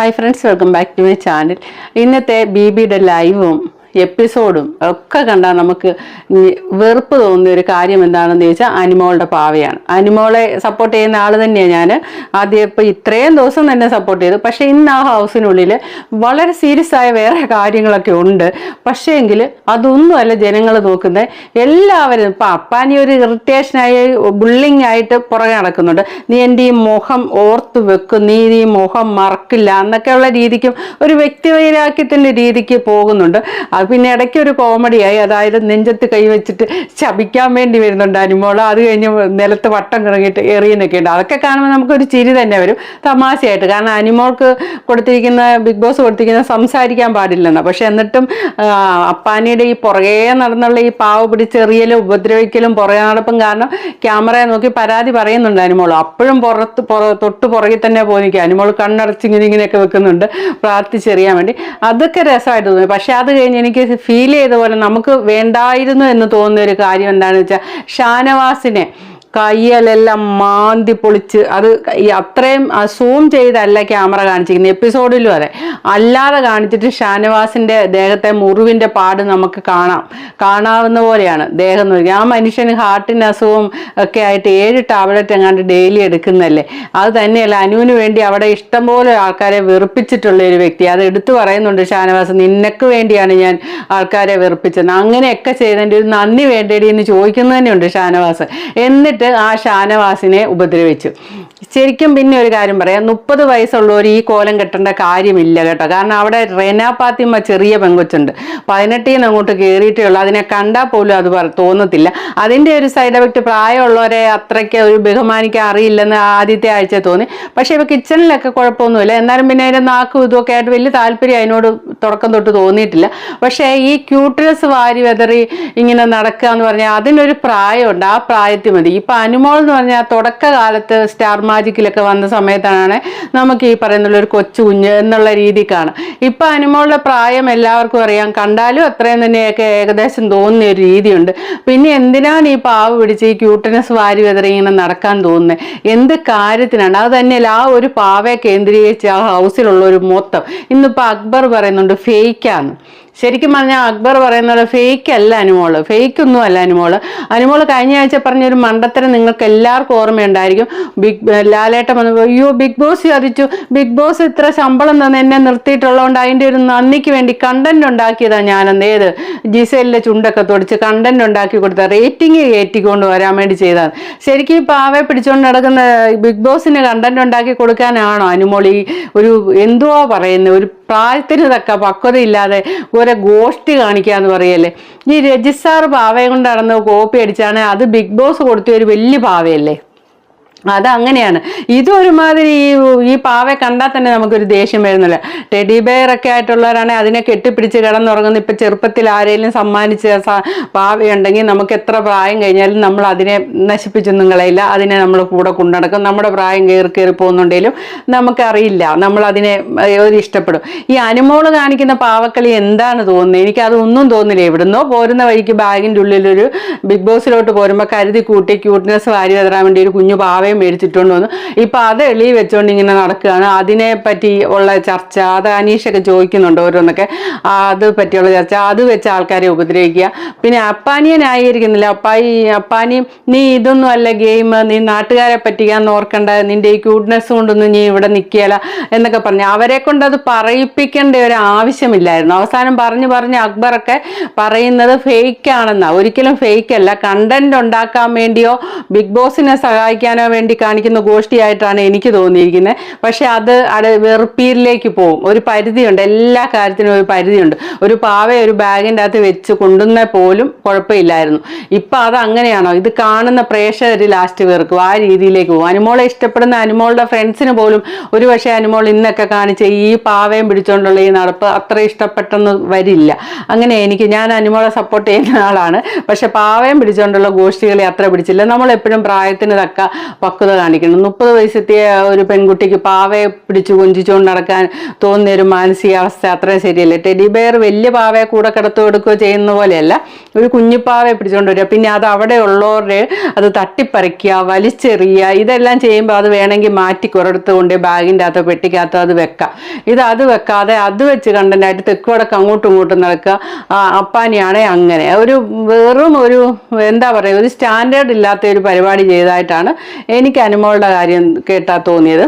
Hi friends welcome back to my channel ഇന്നത്തെ B ബിയുടെ ലൈവും എപ്പിസോഡും ഒക്കെ കണ്ടാൽ നമുക്ക് വെറുപ്പ് തോന്നിയ ഒരു കാര്യം എന്താണെന്ന് ചോദിച്ചാൽ അനിമോളുടെ പാവയാണ്. അനിമോളെ സപ്പോർട്ട് ചെയ്യുന്ന ആൾ തന്നെയാണ് ഞാൻ ആദ്യം ഇപ്പോൾ ഇത്രയും ദിവസം തന്നെ സപ്പോർട്ട് ചെയ്തു. പക്ഷേ ഇന്ന് ആ ഹൗസിനുള്ളിൽ വളരെ സീരിയസ് ആയ വേറെ കാര്യങ്ങളൊക്കെ ഉണ്ട്. പക്ഷേ എങ്കിൽ അതൊന്നുമല്ല ജനങ്ങൾ നോക്കുന്നത് എല്ലാവരും ഇപ്പം അപ്പാനി ഒരു ഇറിറ്റേഷനായി ബുള്ളിങ് ആയിട്ട് പുറകെ നടക്കുന്നുണ്ട്. നീ എന്റെ ഈ മുഖം ഓർത്ത് വെക്കും. നീ ഈ മുഖം മറക്കില്ല എന്നൊക്കെയുള്ള രീതിക്കും ഒരു വ്യക്തിവൈരാഗ്യത്തിന്റെ രീതിക്ക് പോകുന്നുണ്ട്. പിന്നെ ഇടയ്ക്ക് ഒരു കോമഡിയായി അതായത് നെഞ്ചത്ത് കൈവച്ചിട്ട് ശപിക്കാൻ വേണ്ടി വരുന്നുണ്ട് അനുമോള അത് കഴിഞ്ഞ് നിലത്ത് വട്ടം കിറങ്ങിയിട്ട് എറിയുന്നൊക്കെ ഉണ്ട്. അതൊക്കെ കാണുമ്പോൾ നമുക്കൊരു ചിരി തന്നെ വരും. തമാശയായിട്ട്. കാരണം അനുമോൾക്ക് കൊടുത്തിരിക്കുന്ന ബിഗ് ബോസ് കൊടുത്തിരിക്കുന്ന സംസാരിക്കാൻ പാടില്ലെന്ന്. പക്ഷെ എന്നിട്ടും അപ്പാനിയുടെ ഈ പുറകെ നടന്നുള്ള ഈ പാവ പിടിച്ചെറിയലും ഉപദ്രവിക്കലും പുറകെ നടപ്പും കാരണം ക്യാമറയെ നോക്കി പരാതി പറയുന്നുണ്ട് അനിമോൾ. അപ്പോഴും പുറത്ത് പുറ- തൊട്ട് പുറകിൽ തന്നെ പോയി നിൽക്കുക. അനിമോൾ കണ്ണടച്ചിങ്ങനെ ഇങ്ങനെയൊക്കെ വെക്കുന്നുണ്ട് പ്രാർത്ഥിച്ചെറിയാൻ വേണ്ടി. അതൊക്കെ രസമായിട്ട് തോന്നി. പക്ഷെ അത് കഴിഞ്ഞ് എനിക്ക് ഫീൽ ചെയ്ത പോലെ നമുക്ക് വേണ്ടായിരുന്നു എന്ന് തോന്നുന്ന ഒരു കാര്യം എന്താണെന്ന് വെച്ചാൽ ഷാനവാസിനെ കയ്യലെല്ലാം മാന്തി പൊളിച്ച് അത് അത്രയും സൂം ചെയ്തല്ല ക്യാമറ കാണിച്ചിരിക്കുന്നത്. എപ്പിസോഡിലും അതെ. അല്ലാതെ കാണിച്ചിട്ട് ഷാനവാസിന്റെ ദേഹത്തെ മുറിവിന്റെ പാട് നമുക്ക് കാണാം. കാണാവുന്ന പോലെയാണ് ദേഹം നോക്കി ആ മനുഷ്യന് ഹാർട്ടിന് അസുഖം ഒക്കെ ആയിട്ട് ഏഴ് ടാബ്ലറ്റ് എങ്ങാണ്ട് ഡെയിലി എടുക്കുന്നല്ലേ. അത് തന്നെയല്ല അനുവിന് വേണ്ടി അവിടെ ഇഷ്ടംപോലെ ആൾക്കാരെ വെറുപ്പിച്ചിട്ടുള്ള ഒരു വ്യക്തി. അത് എടുത്തു പറയുന്നുണ്ട് ഷാനവാസ് നിനക്ക് വേണ്ടിയാണ് ഞാൻ ആൾക്കാരെ വെറുപ്പിച്ചത്. അങ്ങനെയൊക്കെ ചെയ്തതിന്റെ ഒരു നന്ദി വേണ്ടേടി എന്ന് ചോദിക്കുന്നത് തന്നെയുണ്ട് ഷാനവാസ്. എന്നിട്ട് ആ ഷാനവാസിനെ ഉപദ്രവിച്ചു. ശരിക്കും പിന്നെ ഒരു കാര്യം പറയാം. മുപ്പത് വയസ്സുള്ളവർ ഈ കോലം കെട്ടേണ്ട കാര്യമില്ല കേട്ടോ. കാരണം അവിടെ റെന ചെറിയ പെങ്കൊച്ചുണ്ട്. പതിനെട്ടിൽ നിന്ന് അങ്ങോട്ട് കയറിയിട്ടേ ഉള്ളൂ. അതിനെ കണ്ടാൽ പോലും അത് തോന്നത്തില്ല. അതിന്റെ ഒരു സൈഡ് എഫക്റ്റ് പ്രായമുള്ളവരെ അത്രയ്ക്ക് ഒരു ബഹുമാനിക്കാൻ അറിയില്ലെന്ന് ആദ്യത്തെ ആഴ്ച തോന്നി. പക്ഷേ ഇപ്പോൾ കിച്ചണിലൊക്കെ കുഴപ്പമൊന്നുമില്ല. എന്നാലും പിന്നെ അതിന്റെ നാക്കും ഇതൊക്കെ ആയിട്ട് വലിയ താല്പര്യം അതിനോട് തുടക്കം തൊട്ട് തോന്നിയിട്ടില്ല. പക്ഷേ ഈ ക്യൂട്ട്നെസ് വാരി വെതറി ഇങ്ങനെ നടക്കുക എന്ന് പറഞ്ഞാൽ അതിനൊരു പ്രായമുണ്ട്. ആ പ്രായത്തിൽ മതി. ഇപ്പം അനുമോൾ എന്ന് പറഞ്ഞാൽ തുടക്കകാലത്ത് സ്റ്റാർ മാജിക്കിലൊക്കെ വന്ന സമയത്താണ് നമുക്ക് ഈ പറയുന്നുള്ള ഒരു കൊച്ചു കുഞ്ഞ് എന്നുള്ള രീതിക്കാണ്. ഇപ്പം അനുമോളുടെ പ്രായം എല്ലാവർക്കും അറിയാം. കണ്ടാലും അത്രയും തന്നെയൊക്കെ ഏകദേശം തോന്നുന്ന ഒരു രീതിയുണ്ട്. പിന്നെ എന്തിനാണ് ഈ പാവ് പിടിച്ച് ഈ ക്യൂട്ടനസ് വാരി വെതറി ഇങ്ങനെ നടക്കാൻ തോന്നുന്നത് എന്ത് കാര്യത്തിനാണ്? അത് തന്നെയല്ല ആ ഒരു പാവയെ കേന്ദ്രീകരിച്ച് ആ ഹൗസിലുള്ള ഒരു മൊത്തം. ഇന്നിപ്പോൾ അക്ബർ പറയുന്നുണ്ട് ഫേക്കാന്ന് ശരിക്കും പറഞ്ഞാൽ അക്ബർ പറയുന്നത് ഫേക്ക് അല്ല അനുമോൾ. ഫേക്ക് ഒന്നും അല്ല അനുമോൾ. അനുമോൾ കഴിഞ്ഞ ആഴ്ച പറഞ്ഞൊരു മണ്ടത്തരം നിങ്ങൾക്ക് എല്ലാവർക്കും ഓർമ്മയുണ്ടായിരിക്കും. ബിഗ് ലാലേട്ടൻ വന്ന് അയ്യോ ബിഗ് ബോസ് ചോദിച്ചു. ബിഗ് ബോസ് ഇത്ര ശമ്പളം തന്ന് എന്നെ നിർത്തിയിട്ടുള്ളതുകൊണ്ട് അതിന്റെ ഒരു നന്ദിക്ക് വേണ്ടി കണ്ടന്റ് ഉണ്ടാക്കിയതാണ് ഞാനെന്ന്. ഏത്? ജിസേലിന്റെ ചുണ്ടൊക്കെ തൊടിച്ച് കണ്ടന്റ് ഉണ്ടാക്കി കൊടുത്ത റേറ്റിംഗ് കയറ്റിക്കൊണ്ട് വരാൻ വേണ്ടി ചെയ്തതാണ്. ശരിക്കും ഈ പാവയെ പിടിച്ചുകൊണ്ട് നടക്കുന്ന ബിഗ് ബോസിന് കണ്ടന്റ് ഉണ്ടാക്കി കൊടുക്കാനാണോ അനുമോൾ ഈ ഒരു എന്തുവാ പറയുന്നത് ഒരു പ്രായത്തിന് തക്ക പക്വതയില്ലാതെ ഓരോ ഗോഷ്ടി കാണിക്കുക എന്ന് പറയല്ലേ. ഈ രജിസ്റ്റാർ പാവയെ കൊണ്ട് നടന്ന് കോപ്പി അടിച്ചാണ് അത് ബിഗ് ബോസ് കൊടുത്ത ഒരു വലിയ പാവയല്ലേ? അത് അങ്ങനെയാണ് ഇതൊരുമാതിരി ഈ ഈ പാവയെ കണ്ടാൽ തന്നെ നമുക്കൊരു ദേഷ്യം വരുന്നില്ല. ടെഡി ബെയർ ഒക്കെ ആയിട്ടുള്ളവരാണെങ്കിൽ അതിനെ കെട്ടിപ്പിടിച്ച് കിടന്നുറങ്ങുന്ന ഇപ്പം ചെറുപ്പത്തിൽ ആരെങ്കിലും സമ്മാനിച്ച പാവയുണ്ടെങ്കിൽ നമുക്ക് എത്ര പ്രായം കഴിഞ്ഞാലും നമ്മൾ അതിനെ നശിപ്പിച്ചൊന്നും കളയില്ല. അതിനെ നമ്മൾ കൂടെ കൊണ്ടുനടക്കും നമ്മുടെ പ്രായം കയറി കയറി പോകുന്നുണ്ടെങ്കിലും നമുക്കറിയില്ല. നമ്മൾ അതിനെ ഒരു ഇഷ്ടപ്പെടും. ഈ അനുമോൾ കാണിക്കുന്ന പാവക്കളി എന്താണ് തോന്നുന്നത് എനിക്ക് അതൊന്നും തോന്നില്ല. എവിടുന്നോ പോരുന്ന വഴിക്ക് ബാഗിന്റെ ഉള്ളിലൊരു ബിഗ് ബോസിലോട്ട് പോരുമ്പോൾ കരുതി കൂട്ടി ക്യൂട്ട്നെസ് വാരി തരാൻ വേണ്ടി ഒരു കുഞ്ഞു പാവയും മേടിച്ചിട്ടുണ്ട് വന്നു ഇപ്പൊ അത് എളി വെച്ചുകൊണ്ട് ഇങ്ങനെ നടക്കുകയാണ്. അതിനെ പറ്റി ഉള്ള ചർച്ച അത് അനീഷൊക്കെ ചോദിക്കുന്നുണ്ട് ഓരോന്നൊക്കെ. അത് പറ്റിയുള്ള ചർച്ച അത് വെച്ച് ആൾക്കാരെ ഉപദ്രവിക്കുക. പിന്നെ അപ്പാനിയെ ന്യായീകരിക്കുന്നില്ല അപ്പായി അപ്പാനി നീ ഇതൊന്നും അല്ല ഗെയിം നീ നാട്ടുകാരെ പറ്റിക്കാൻ ഓർക്കണ്ട നിന്റെ ഈ ക്യൂട്ട്നെസ് കൊണ്ടൊന്നും നീ ഇവിടെ നിൽക്കുകയില്ല എന്നൊക്കെ പറഞ്ഞു അവരെ കൊണ്ട് അത് പറയിപ്പിക്കേണ്ട ഒരു ആവശ്യമില്ലായിരുന്നു. അവസാനം പറഞ്ഞു പറഞ്ഞ് അക്ബറൊക്കെ പറയുന്നത് ഫേക്ക് ആണെന്നാ. ഒരിക്കലും ഫേക്ക് അല്ല. കണ്ടന്റ് ഉണ്ടാക്കാൻ വേണ്ടിയോ ബിഗ് ബോസിനെ സഹായിക്കാനോ വേണ്ടി കാണിക്കുന്ന ഗോഷ്ടിയായിട്ടാണ് എനിക്ക് തോന്നിയിരിക്കുന്നത്. പക്ഷെ അത് അവിടെ വെറുപ്പീരിലേക്ക് പോകും ഒരു പരിധിയുണ്ട്. എല്ലാ കാര്യത്തിനും ഒരു പരിധിയുണ്ട്. ഒരു പാവ ഒരു ബാഗിന്റെ അകത്ത് വെച്ച് കൊണ്ടുവന്ന പോലും കുഴപ്പമില്ലായിരുന്നു. ഇപ്പം അത് അങ്ങനെയാണോ? ഇത് കാണുന്ന പ്രേക്ഷകർ ലാസ്റ്റ് വെറുക്കും. ആ രീതിയിലേക്ക് പോകും അനുമോളെ ഇഷ്ടപ്പെടുന്ന അനുമോളുടെ ഫ്രണ്ട്സിന് പോലും ഒരു പക്ഷേ അനുമോൾ ഇന്നൊക്കെ കാണിച്ച ഈ പാവയും പിടിച്ചുകൊണ്ടുള്ള ഈ നടപ്പ് അത്ര ഇഷ്ടപ്പെട്ടെന്ന് വരില്ല. അങ്ങനെ എനിക്ക് ഞാൻ അനുമോളെ സപ്പോർട്ട് ചെയ്യുന്ന ആളാണ്. പക്ഷെ പാവയും പിടിച്ചുകൊണ്ടുള്ള ഗോഷ്ഠികളെ അത്ര പിടിച്ചില്ല. നമ്മൾ എപ്പോഴും പ്രായത്തിന് തക്ക പക്വത കാണിക്കണം. മുപ്പത് വയസ്സെത്തിയ ഒരു പെൺകുട്ടിക്ക് പാവയെ പിടിച്ചു കൊഞ്ചിച്ചുകൊണ്ട് നടക്കാൻ തോന്നിയ ഒരു മാനസികാവസ്ഥ അത്ര ശരിയല്ല. ടെഡി ബെയർ വലിയ പാവയെ കൂടെ കിടത്തു കൊടുക്കുകയോ ചെയ്യുന്ന പോലെയല്ല. ഒരു കുഞ്ഞിപ്പാവയെ പിടിച്ചുകൊണ്ട് വരിക. പിന്നെ അത് അവിടെ ഉള്ളവരുടെ അത് തട്ടിപ്പറിക്കുക വലിച്ചെറിയുക ഇതെല്ലാം ചെയ്യുമ്പോൾ അത് വേണമെങ്കിൽ മാറ്റി കുറെടുത്ത് കൊണ്ട് ബാഗിന്റെ അകത്തോ പെട്ടിക്കകത്തോ അത് വെക്കാം. ഇത് അത് വെക്കാതെ അത് വെച്ച് കണ്ടന്റായിട്ട് തെക്ക് വടക്ക് അങ്ങോട്ടും ഇങ്ങോട്ടും നടക്കുക. അപ്പാനിയാണെ അങ്ങനെ. ഒരു വെറും ഒരു എന്താ പറയുക ഒരു സ്റ്റാൻഡേർഡ് ഇല്ലാത്ത ഒരു പരിപാടി ചെയ്തതായിട്ടാണ് എനിക്ക് അനുമോളുടെ കാര്യം കേട്ടാ തോന്നിയത്.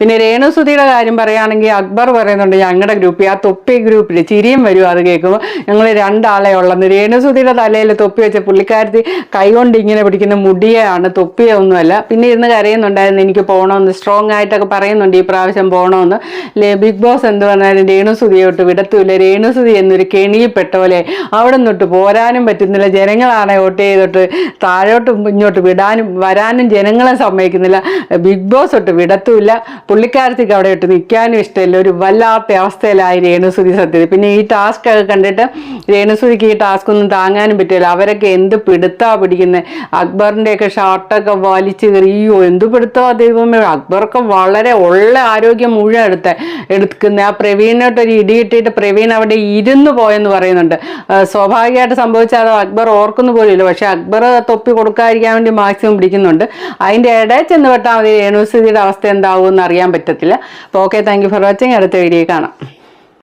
പിന്നെ രേണുസുതിയുടെ കാര്യം പറയുകയാണെങ്കിൽ അക്ബർ പറയുന്നുണ്ട് ഞങ്ങളുടെ ഗ്രൂപ്പിൽ ആ തൊപ്പി ഗ്രൂപ്പിൽ ചിരിയും വരും അത് കേൾക്കുമ്പോൾ ഞങ്ങൾ രണ്ടാളെ ഉള്ളെന്ന് രേണുസുതിയുടെ തലയിൽ തൊപ്പി വെച്ച പുള്ളിക്കാരത്തി കൈകൊണ്ട് ഇങ്ങനെ പിടിക്കുന്ന മുടിയാണ് തൊപ്പിയൊന്നുമല്ല പിന്നെ ഇരുന്ന് കരയുന്നുണ്ടായിരുന്നു എനിക്ക് പോകണമെന്ന് സ്ട്രോങ് ആയിട്ടൊക്കെ പറയുന്നുണ്ട് ഈ പ്രാവശ്യം പോകണമെന്ന് ബിഗ് ബോസ് എന്ത് പറഞ്ഞാലും രേണുസുതിയോട്ട് വിടത്തൂല രേണുസുതി എന്നൊരു കെണിയിൽപ്പെട്ട പോലെ അവിടെ നിന്നിട്ട് പോരാനും പറ്റുന്നില്ല. ജനങ്ങളാണ് വോട്ട് ചെയ്തിട്ട് താഴോട്ട് ഇങ്ങോട്ട് വിടാനും വരാനും ജനങ്ങളെ സമ്മതിക്കുന്നില്ല. ബിഗ് ബോസ് തൊട്ട് വിടത്തുമില്ല പുള്ളിക്കാരത്തേക്ക് അവിടെ ഇട്ട് നിൽക്കാനും ഇഷ്ടമില്ല. ഒരു വല്ലാത്ത അവസ്ഥയിലായി രേണുസുതി സത്യത പിന്നെ ഈ ടാസ്ക് ഒക്കെ കണ്ടിട്ട് രേണുസുതിക്ക് ഈ ടാസ്ക് ഒന്നും താങ്ങാനും പറ്റില്ല. അവരൊക്കെ എന്ത് പിടുത്താ പിടിക്കുന്നത് അക്ബറിന്റെയൊക്കെ ഷർട്ടൊക്കെ വലിച്ച് കയറിയോ എന്ത് പിടുത്തോ ദൈവമേ? അക്ബറൊക്കെ വളരെ ഉള്ള ആരോഗ്യം മുഴുവൻ എടുത്ത എടുക്കുന്ന ആ പ്രവീണിനോട്ട് ഒരു ഇടിയിട്ടിട്ട് പ്രവീൺ അവിടെ ഇരുന്ന് പോയെന്ന് പറയുന്നുണ്ട്. സ്വാഭാവികമായിട്ട് സംഭവിച്ചാൽ അക്ബർ ഓർക്കുന്നു പോലുമില്ല. പക്ഷെ അക്ബർ തൊപ്പി കൊടുക്കാതിരിക്കാൻ വേണ്ടി മാക്സിമം പിടിക്കുന്നുണ്ട്. അതിന്റെ ഇടയിൽ ചെന്ന് പെട്ടാൽ മതി രേണുസുതിയുടെ അവസ്ഥ എന്താവും എന്ന് അറിയാൻ പറ്റത്തില്ല. അപ്പോൾ ഓക്കെ താങ്ക് ഫോർ വാച്ചിങ് അടുത്ത വീഡിയോ കാണാം.